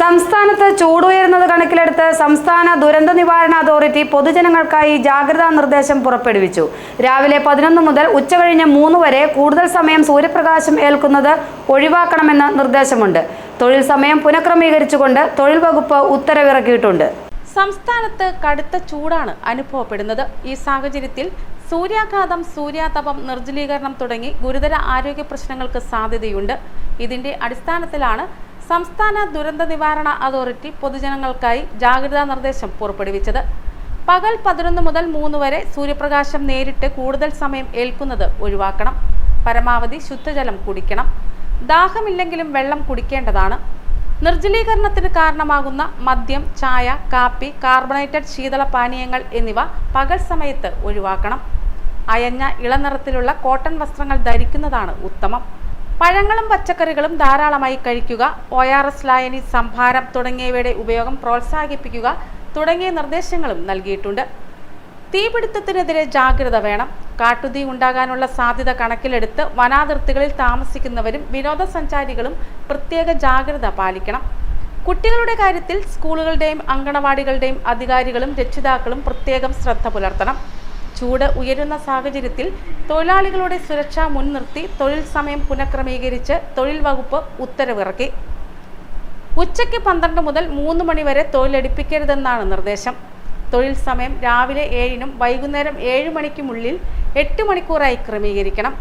സംസ്ഥാനത്ത് ചൂടുയരുന്നത് കണക്കിലെടുത്ത് സംസ്ഥാന ദുരന്ത നിവാരണ അതോറിറ്റി പൊതുജനങ്ങൾക്കായി ജാഗ്രതാ നിർദ്ദേശം പുറപ്പെടുവിച്ചു. രാവിലെ പതിനൊന്ന് മുതൽ ഉച്ചകഴിഞ്ഞ് മൂന്ന് വരെ കൂടുതൽ സമയം സൂര്യപ്രകാശം ഏൽക്കുന്നത് ഒഴിവാക്കണമെന്ന് നിർദ്ദേശമുണ്ട്. തൊഴിൽ സമയം പുനഃക്രമീകരിച്ചുകൊണ്ട് തൊഴിൽ വകുപ്പ് ഉത്തരവിറക്കിയിട്ടുണ്ട്. സംസ്ഥാനത്ത് കടുത്ത ചൂടാണ് അനുഭവപ്പെടുന്നത്. ഈ സാഹചര്യത്തിൽ സൂര്യാഘാതം സൂര്യാതപം നിർജലീകരണം തുടങ്ങി ഗുരുതര ആരോഗ്യ പ്രശ്നങ്ങൾക്ക് സാധ്യതയുണ്ട്. ഇതിന്റെ അടിസ്ഥാനത്തിലാണ് സംസ്ഥാന ദുരന്ത നിവാരണ അതോറിറ്റി പൊതുജനങ്ങൾക്കായി ജാഗ്രതാ നിർദ്ദേശം പുറപ്പെടുവിച്ചത്. പകൽ പതിനൊന്ന് മുതൽ മൂന്ന് വരെ സൂര്യപ്രകാശം നേരിട്ട് കൂടുതൽ സമയം ഏൽക്കുന്നത് ഒഴിവാക്കണം. പരമാവധി ശുദ്ധജലം കുടിക്കണം. ദാഹമില്ലെങ്കിലും വെള്ളം കുടിക്കേണ്ടതാണ്. നിർജലീകരണത്തിന് കാരണമാകുന്ന മദ്യം ചായ കാപ്പി കാർബണേറ്റഡ് ശീതള പാനീയങ്ങൾ എന്നിവ പകൽ സമയത്ത് ഒഴിവാക്കണം. അയഞ്ഞ ഇളനിറത്തിലുള്ള കോട്ടൺ വസ്ത്രങ്ങൾ ധരിക്കുന്നതാണ് ഉത്തമം. പഴങ്ങളും പച്ചക്കറികളും ധാരാളമായി കഴിക്കുക ഒ ആർ എസ് ലായനി സംഭാരം തുടങ്ങിയവയുടെ ഉപയോഗം പ്രോത്സാഹിപ്പിക്കുക തുടങ്ങിയ നിർദ്ദേശങ്ങളും നൽകിയിട്ടുണ്ട്. തീപിടുത്തത്തിനെതിരെ ജാഗ്രത വേണം. കാട്ടുതീ ഉണ്ടാകാനുള്ള സാധ്യത കണക്കിലെടുത്ത് വനാതിർത്തികളിൽ താമസിക്കുന്നവരും വിനോദസഞ്ചാരികളും പ്രത്യേക ജാഗ്രത പാലിക്കണം. കുട്ടികളുടെ കാര്യത്തിൽ സ്കൂളുകളുടെയും അങ്കണവാടികളുടെയും അധികാരികളും രക്ഷിതാക്കളും പ്രത്യേകം ശ്രദ്ധ പുലർത്തണം. ചൂട് ഉയരുന്ന സാഹചര്യത്തിൽ തൊഴിലാളികളുടെ സുരക്ഷ മുൻനിർത്തി തൊഴിൽ സമയം പുനഃക്രമീകരിച്ച് തൊഴിൽ വകുപ്പ് ഉത്തരവിറക്കി. ഉച്ചയ്ക്ക് പന്ത്രണ്ട് മുതൽ മൂന്ന് മണിവരെ തൊഴിലെടുപ്പിക്കരുതെന്നാണ് നിർദ്ദേശം. തൊഴിൽ സമയം രാവിലെ ഏഴിനും വൈകുന്നേരം ഏഴ് മണിക്കുമുള്ളിൽ എട്ട് മണിക്കൂറായി ക്രമീകരിക്കണം.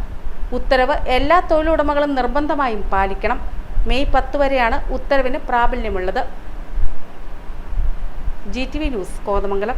ഉത്തരവ് എല്ലാ തൊഴിലുടമകളും നിർബന്ധമായും പാലിക്കണം. മെയ് പത്ത് വരെയാണ് ഉത്തരവിന് പ്രാബല്യമുള്ളത്. G T V news Kothamangalam.